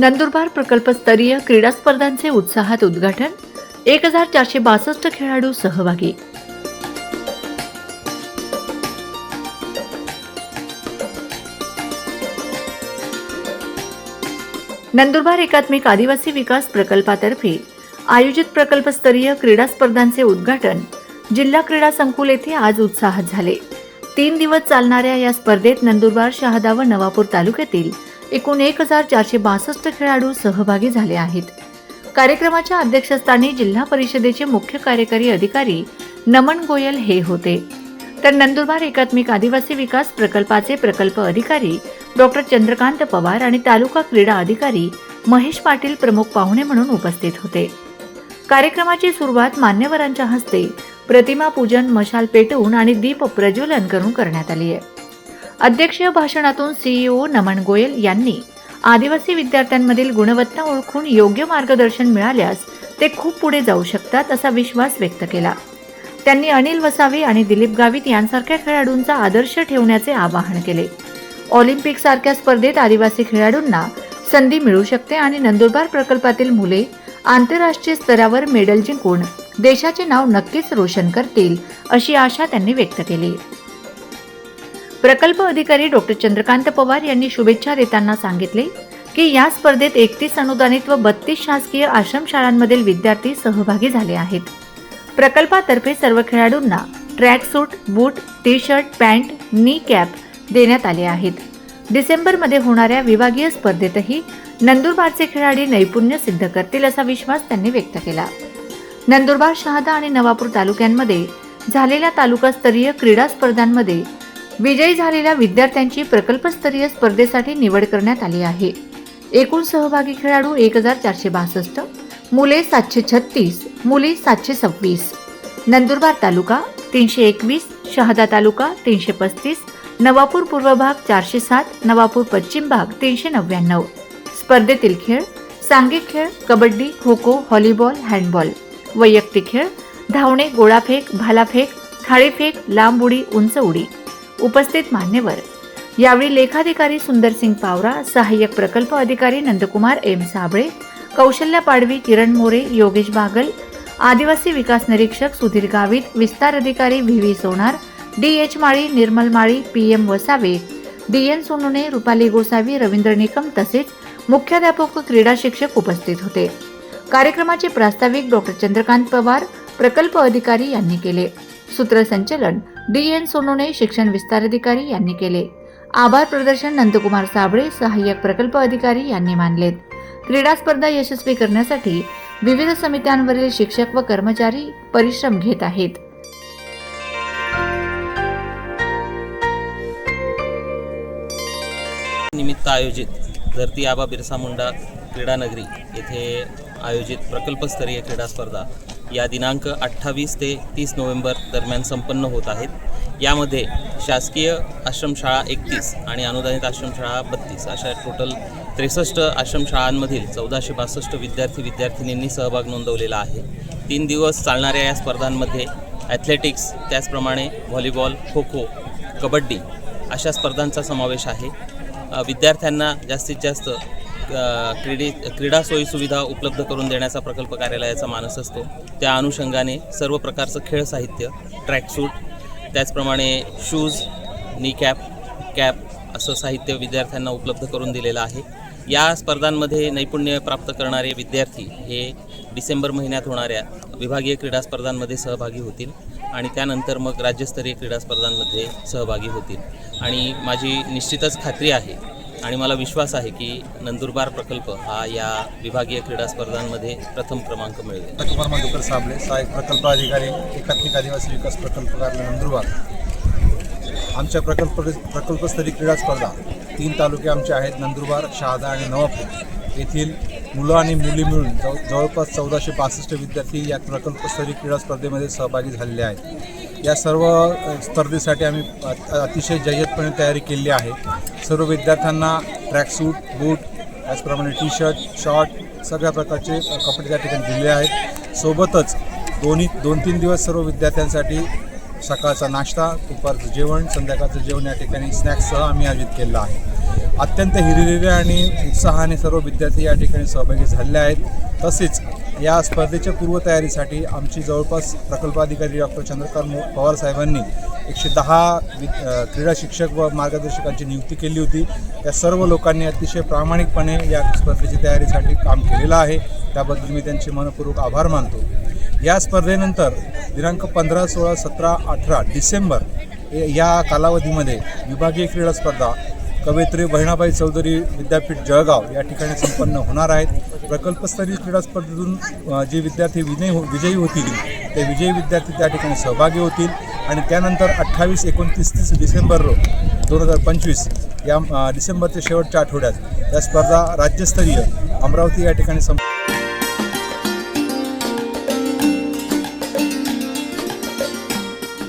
नंदुरबार प्रकल्पस्तरीय क्रीडा स्पर्धांचे उत्साहात उद्घाटन एक हजार चारशे बासष्ट खेळाडू सहभागी. नंदुरबार एकात्मिक आदिवासी विकास प्रकल्पातर्फे आयोजित प्रकल्पस्तरीय क्रीडा स्पर्धांचे उद्घाटन जिल्हा क्रीडा संकुल येथे आज उत्साहात झाले. तीन दिवस चालणाऱ्या या स्पर्धेत नंदुरबार शहादा व नवापूर तालुक्यातील एकूण एक हजार चारशे बासष्ट खेळाडू सहभागी झाले आहेत. कार्यक्रमाच्या अध्यक्षस्थानी जिल्हा परिषदेचे मुख्य कार्यकारी अधिकारी नमन गोयल हे होते. तर नंदुरबार एकात्मिक आदिवासी विकास प्रकल्पाचे प्रकल्प अधिकारी डॉक्टर चंद्रकांत पवार आणि तालुका क्रीडा अधिकारी महेश पाटील प्रमुख पाहुणे म्हणून उपस्थित होते. कार्यक्रमाची सुरुवात मान्यवरांच्या हस्ते प्रतिमा पूजन मशाल पेटवून आणि दीप प्रज्वलन करून करण्यात आली आहे. अध्यक्षीय भाषणातून सीईओ नमन गोयल यांनी आदिवासी विद्यार्थ्यांमधील गुणवत्ता ओळखून योग्य मार्गदर्शन मिळाल्यास ते खूप पुढे जाऊ शकतात असा विश्वास व्यक्त केला. त्यांनी अनिल वसावे आणि दिलीप गावित यांसारख्या खेळाडूंचा आदर्श ठेवण्याचे आवाहन केले. ऑलिम्पिक सारख्या स्पर्धेत आदिवासी खेळाडूंना संधी मिळू शकते आणि नंदुरबार प्रकल्पातील मुले आंतरराष्ट्रीय स्तरावर मेडल जिंकून देशाचे नाव नक्कीच रोशन करतील अशी आशा त्यांनी व्यक्त केली. प्रकल्प अधिकारी डॉक्टर चंद्रकांत पवार यांनी शुभेच्छा देताना सांगितले की या स्पर्धेत एकतीस अनुदानित व बत्तीस शासकीय आश्रमशाळांमधील विद्यार्थी सहभागी झाले आहेत. प्रकल्पातर्फे सर्व खेळाडूंना track suit boot T shirt pant नी कॅप देण्यात आले आहेत. डिसेंबरमध्ये होणाऱ्या विभागीय स्पर्धेतही नंदुरबारचे खेळाडू नैपुण्य सिद्ध करतील असा विश्वास त्यांनी व्यक्त केला. नंदुरबार शहादा आणि नवापूर तालुक्यांमध्ये झालेल्या तालुकास्तरीय क्रीडा स्पर्धांमध्ये विजयी झालेल्या विद्यार्थ्यांची प्रकल्पस्तरीय स्पर्धेसाठी निवड करण्यात आली आहे. एकूण सहभागी खेळाडू एक हजार चारशे बासष्ट मुले सातशे छत्तीस मुली सातशे सव्वीस. नंदुरबार तालुका तीनशे एकवीस शहादा तालुका तीनशे पस्तीस नवापूर पूर्व भाग चारशे सात नवापूर पश्चिम भाग तीनशे नव्याण्णव. स्पर्धेतील खेळ सांघिक खेळ कबड्डी खो खो व्हॉलीबॉल हँडबॉल. वैयक्तिक खेळ धावणे गोळाफेक भालाफेक थाळीफेक लांब उडी उंच उडी उपस्थित मान्यवर. यावेळी लेखाधिकारी सुंदरसिंग पावरा सहाय्यक प्रकल्प अधिकारी नंदकुमार एम. साबळे कौशल्य पाडवी किरण मोरे योगेश बागल आदिवासी विकास निरीक्षक सुधीर गावित विस्तार अधिकारी V V Sonar D H Mali Nirmal Mali P M Vasave D N Sonune Rupali Gosavi Ravindra Nikam तसेच मुख्याध्यापक क्रीडा शिक्षक उपस्थित होते. कार्यक्रमाचे प्रास्ताविक डॉक्टर चंद्रकांत पवार प्रकल्प अधिकारी यांनी केले. सूत्रसंचलन डी एन सोनोने शिक्षण विस्तार अधिकारी यांनी केले. आभार प्रदर्शन नंदकुमार साबळे सहाय्यक प्रकल्प अधिकारी यांनी मानलेत. क्रीडा स्पर्धा यशस्वी करण्यासाठी विविध समित्यांवरील शिक्षक व कर्मचारी परिश्रम घेत आहेत. निमित्त आयोजित धरती आबा बिरसा मुंडा क्रीडा नगरी येथे आयोजित प्रकल्पस्तरीय क्रीडा स्पर्धा या दिनांक अठ्ठावीस ते तीस नोव्हेंबर दरम्यान संपन्न होत आहेत. यामध्ये शासकीय आश्रमशाळा एकतीस आणि अनुदानित आश्रमशाळा बत्तीस. अशा टोटल त्रेसष्ट आश्रमशाळांमधील चौदाशे बासष्ट विद्यार्थी विद्यार्थिनींनी सहभाग नोंदवलेला आहे. तीन दिवस चालणाऱ्या या स्पर्धांमध्ये ॲथलेटिक्स त्याचप्रमाणे व्हॉलीबॉल खो खो कबड्डी अशा स्पर्धांचा समावेश आहे. विद्यार्थ्यांना जास्तीत जास्त क्रीडे क्रीडा सोयीसुविधा उपलब्ध करून देण्याचा प्रकल्प कार्यालयाचा मानस असतो. त्या अनुषंगाने सर्व प्रकारचं खेळ साहित्य ट्रॅकसूट त्याचप्रमाणे शूज नी कॅप कॅप असं साहित्य विद्यार्थ्यांना उपलब्ध करून दिलेलं आहे. या स्पर्धांमध्ये नैपुण्य प्राप्त करणारे विद्यार्थी हे डिसेंबर महिन्यात होणाऱ्या विभागीय क्रीडा स्पर्धांमध्ये सहभागी होतील आणि त्यानंतर मग राज्यस्तरीय क्रीडा स्पर्धांमध्ये सहभागी होतील. आणि माझी निश्चितच खात्री आहे आणि मला विश्वास आहे की नंदुरबार प्रकल्प हा या विभागीय क्रीडा स्पर्धांमध्ये प्रथम क्रमांक मिळवेल. कुमार मधुकर साबळे सहाय्यक प्रकल्प अधिकारी एकात्मिक आदिवासी विकास प्रकल्प कार्यालय नंदुरबार. आमच्या प्रकल्प प्रकल्पस्तरीय क्रीडा स्पर्धा तीन तालुके आमचे आहेत नंदुरबार शहादा आणि नवापूर. येथील मुलं आणि मुली मिळून जव जवळपास चौदाशे पासष्ट विद्यार्थी या प्रकल्पस्तरीय क्रीडा स्पर्धेमध्ये सहभागी झालेले आहेत. या सर्व स्पर्धेसाठी आम्ही अतिशय जय्यतपणे तयारी केलेली आहे. सर्व विद्यार्थ्यांना ट्रॅकसूट बूट त्याचप्रमाणे टी शर्ट शॉर्ट सगळ्या प्रकारचे कपडे त्या ठिकाणी दिलेले आहेत. सोबतच दोन्ही दोन तीन दिवस सर्व विद्यार्थ्यांसाठी सकाळचा नाश्ता दुपारचं जेवण संध्याकाळचं जेवण या ठिकाणी स्नॅक्ससह आम्ही आयोजित केलेलं आहे. अत्यंत हिरिरीने आणि उत्साहाने सर्व विद्यार्थी या ठिकाणी सहभागी झालेले आहेत. तसेच या स्पर्धेच्या पूर्वतयारीसाठी आमची जवळपास प्रकल्पाधिकारी डॉक्टर चंद्रकांत मो- पवार साहेबांनी एकशे दहा वि क्रीडा शिक्षक व मार्गदर्शकांची नियुक्ती केली होती. त्या सर्व लोकांनी अतिशय प्रामाणिकपणे या स्पर्धेची तयारीसाठी काम केलेलं आहे. त्याबद्दल मी त्यांचे मनपूर्वक आभार मानतो. या स्पर्धेनंतर दिनांक पंधरा सोळा सतरा अठरा डिसेंबर या कालावधीमध्ये विभागीय क्रीडा स्पर्धा कवयित्री बहिणाबाई चौधरी विद्यापीठ जळगाव या ठिकाणी संपन्न होणार आहेत. प्रकल्पस्तरीय क्रीडा स्पर्धेतून जे विद्यार्थी विजयी हो विजयी होतील ते विजयी विद्यार्थी त्या ठिकाणी सहभागी होतील आणि त्यानंतर अठ्ठावीस एकोणतीस तीस डिसेंबर रो दोन हजार पंचवीस या डिसेंबरच्या शेवटच्या आठवड्यात या स्पर्धा राज्यस्तरीय अमरावती या ठिकाणी संप